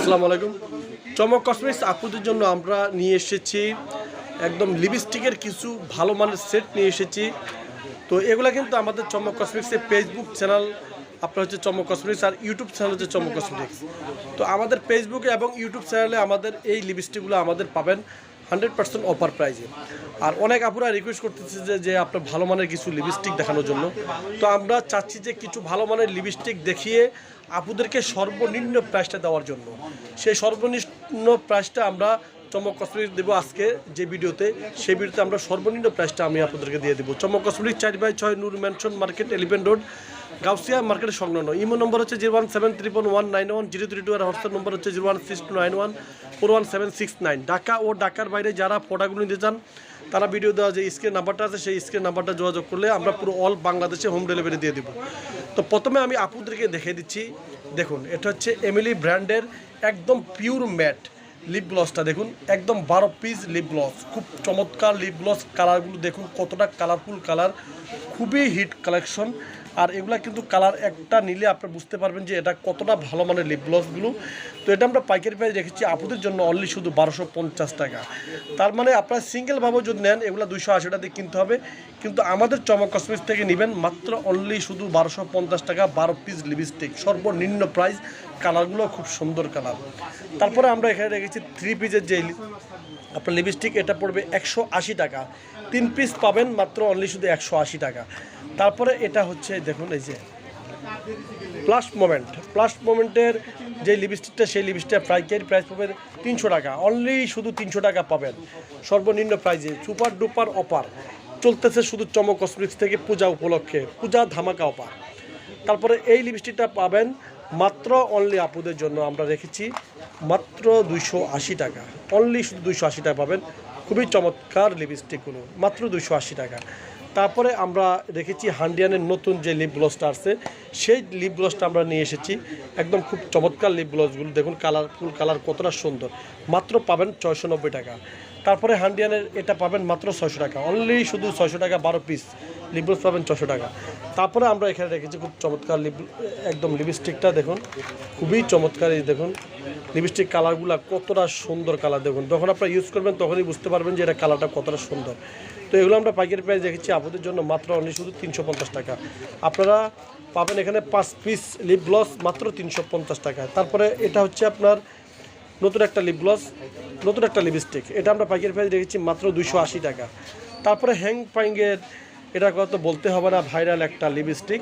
আসসালামু আলাইকুম। চমক কসমেটিক্স আপুদের জন্য আমরা নিয়ে এসেছি একদম লিপস্টিকের কিছু ভালো মানের সেট নিয়ে এসেছি। তো এগুলো কিন্তু আমাদের চমক কসমেটিক্সের ফেসবুক চ্যানেল আপনার হচ্ছে চমক কসমেটিক্স আর ইউটিউব চ্যানেল হচ্ছে চমক কসমেটিক্স তো আমাদের ফেসবুকে এবং ইউটিউব চ্যানেলে আমাদের এই লিপস্টিকগুলো আমাদের পাবেন। হান্ড্রেড পার্সেন্ট অফার প্রাইজে আর অনেক আপুরা রিকোয়েস্ট করতেছে যে যে আপনার ভালো মানের কিছু লিপস্টিক দেখানোর জন্য। তো আমরা চাচ্ছি যে, কিছু ভালো মানের লিপস্টিক দেখিয়ে আপুদেরকে সর্বনিম্ন প্রাইসটা দেওয়ার জন্য। সেই সর্বনিম্ন প্রাইসটা আমরা চমক কসমেটিক দেবো আজকে যে ভিডিওতে। সেই ভিডিওতে আমরা সর্বনিম্ন প্রাইসটা আমি আপনাদেরকে দিয়ে দেবো। চমক কসমেটিক চার বাই ছয় Noor mansion market eleven road. Gausia মার্কেটের সংলগ্ন। ইমো নম্বর হচ্ছে zero one seven triple one nine one zero three two আর হোয়াটসঅ্যাপ নম্বর হচ্ছে zero one six two nine one four one seven six nine. Dhaka ও ঢাকার বাইরে যারা প্রোডাক্টগুলো নিতে চান, তারা ভিডিও দেওয়া যে স্ক্রিন নাম্বারটা আছে, সেই স্ক্রিন নাম্বারটা যোগাযোগ করলে আমরা পুরো অল বাংলাদেশে হোম ডেলিভারি দিয়ে দেবো। তো প্রথমে আমি আপুদেরকে দেখে দিচ্ছি, দেখুন, এটা হচ্ছে এমিলি ব্র্যান্ডের একদম পিওর ম্যাট লিপ গ্লসটা দেখুন, একদম বারো পিস লিপ গ্লস খুব চমৎকার লিপ গ্লস কালারগুলো দেখুন, কতটা কালারফুল কালার খুবই হিট কালেকশন আর এগুলা কিন্তু কালার একটা নিলে আপনি বুঝতে পারবেন যে এটা কতটা ভালো মানের লিপ গ্লসগুলো তো এটা আমরা পাইকারি প্রাইস রেখেছি আপুদের জন্য অনলি শুধু বারোশো পঞ্চাশ টাকা। তার মানে আপনারা সিঙ্গেলভাবে যদি নেন, এগুলো দুইশো আশি টাকা কিনতে হবে। কিন্তু আমাদের চমক কসমেটিক্স থেকে নেবেন মাত্র অনলি শুধু বারোশো পঞ্চাশ টাকা, বারো পিস লিপস্টিক সর্বনিম্ন প্রাইস কালারগুলো খুব সুন্দর কালার তারপরে আমরা এখানে রেখেছি থ্রি পিসের যে আপনার লিপস্টিক এটা পড়বে একশো আশি টাকা। তিন পিস পাবেন মাত্র অনলি শুধু একশো আশি টাকা। তারপরে এটা হচ্ছে, দেখুন এই যে প্লাস মোমেন্ট প্লাস মোমেন্টের যে লিপস্টিকটা সেই লিপস্টিকটা পাইকারি প্রাইস পাবেন? তিনশো টাকা। অনলি শুধু তিনশো টাকা পাবেন। সর্বনিম্ন প্রাইজে সুপার ডুপার অপার চলতেছে শুধু চমক কসমেটিক্স থেকে পূজা উপলক্ষে, পূজা ধামাকা অফার তারপরে এই লিপস্টিকটা পাবেন মাত্র অনলি আপুদের জন্য আমরা রেখেছি, মাত্র দুইশো আশি টাকা। অনলি শুধু দুইশো আশি টাকা পাবেন। খুবই চমৎকার লিপস্টিকগুলো মাত্র দুইশো আশি টাকা। তারপরে আমরা রেখেছি হান্ডিয়ানের নতুন যে লিপ গ্লসটা আসছে সেই লিপ গ্লসটা আমরা নিয়ে এসেছি। একদম খুব চমৎকার লিপ গ্লসগুলো দেখুন কালার ফুল কালার কতটা সুন্দর। মাত্র পাবেন ছয়শো নব্বই টাকা। তারপরে হান্ডিয়ানের এটা পাবেন মাত্র ছয়শো টাকা। অনলি শুধু ছয়শো টাকা বারো পিস লিপ পাবেন ছশো টাকা। তারপরে আমরা এখানে রেখেছি খুব চমৎকার লিপ, একদম লিপস্টিকটা দেখুন, খুবই চমৎকার এই দেখুন, লিপস্টিক কালারগুলো কতটা সুন্দর কালার দেখুন। যখন আপনারা ইউজ করবেন তখনই বুঝতে পারবেন যে এটা কালারটা কতটা সুন্দর। তো এগুলো আমরা পাইকারি প্রাইস দেখেছি, আপনাদের জন্য মাত্র অনলি শুধু তিনশো পঞ্চাশ টাকা। আপনারা পাবেন এখানে পাঁচ পিস লিপ গ্লস মাত্র তিনশো পঞ্চাশ টাকা তারপরে এটা হচ্ছে আপনার নতুন একটা লিপ গ্লস নতুন একটা লিপস্টিক এটা আমরা পাইকারি প্রাইস রেখেছি মাত্র আশি টাকা। তারপরে হ্যাং পাইংয়ের এটা কত বলতে হবে না ভাইরাল একটা লিপস্টিক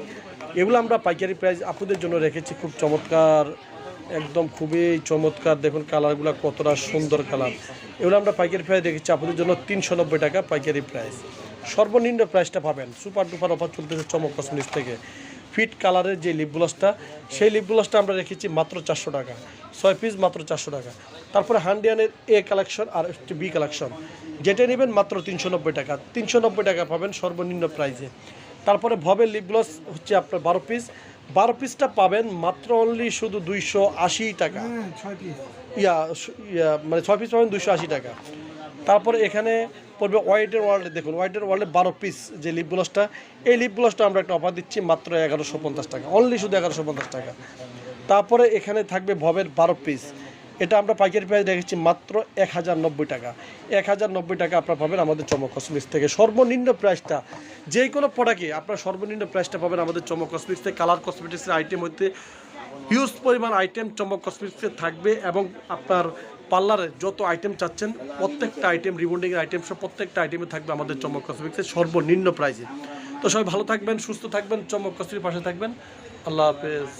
এগুলো আমরা পাইকারি প্রাইস আপুদের জন্য রেখেছি, খুব চমৎকার, একদম খুবই চমৎকার। দেখুন কালারগুলো কতটা সুন্দর কালার এগুলো আমরা পাইকারি প্রাইস রেখেছি আপনাদের জন্য তিনশো নব্বই টাকা পাইকারি প্রাইস সর্বনিম্ন প্রাইসটা পাবেন সুপার ডুপার অফার চলতেছে চমক কসমেটিক্স থেকে। ফিট কালারের যে লিপ গ্লসটা সেই লিপ গ্লসটা আমরা রেখেছি মাত্র চারশো টাকা। ছয় পিস মাত্র চারশো টাকা। তারপরে হান্ডিয়ানের এ কালেকশন আর হচ্ছে বি কালেকশন যেটা নেবেন মাত্র তিনশো নব্বই টাকা। তিনশো নব্বই টাকা পাবেন সর্বনিম্ন প্রাইসে তারপরে ভবের লিপ গ্লস হচ্ছে আপনার বারো পিস বারো পিসটা পাবেন মাত্র অনলি শুধু দুইশো আশি টাকা। ইয়া ইয়া মানে ছয় পিস পাবেন দুইশো আশি টাকা। তারপরে এখানে পড়বে হোয়াইটের ওয়ার্ল্ডে দেখুন হোয়াইটের ওয়ার্ল্ডে বারো পিস যে লিপ গ্লসটা এই লিপ গ্লসটা আমরা একটা অফার দিচ্ছি মাত্র এগারোশো পঞ্চাশ টাকা। অনলি শুধু এগারোশো পঞ্চাশ টাকা। তারপরে এখানে থাকবে ভবের বারো পিস এটা আমরা পাইকারি প্রাইস রেখেছি মাত্র এক হাজার নব্বই টাকা। এক হাজার নব্বই টাকা আপনারা পাবেন আমাদের চমক কসমিক্স থেকে। সর্বনিম্ন প্রাইসটা যে কোনো প্রোডাক্টে আপনার সর্বনিম্ন প্রাইসটা পাবেন আমাদের চমক কসমিক্স থেকে। কালার কসমেটিক্সের আইটেম হতে হিউজ পরিমাণ আইটেম চমক কসমেটিক্সে থাকবে এবং আপনার পার্লারে যত আইটেম চাচ্ছেন, প্রত্যেকটা আইটেম রিবন্ডিংয়ের আইটেম সব প্রত্যেকটা আইটেমে থাকবে আমাদের চমক কসমেটিক্সের সর্বনিম্ন প্রাইসে তো সবাই ভালো থাকবেন, সুস্থ থাকবেন, চমক কসমেটিক্সের পাশে থাকবেন। আল্লাহ হাফেজ।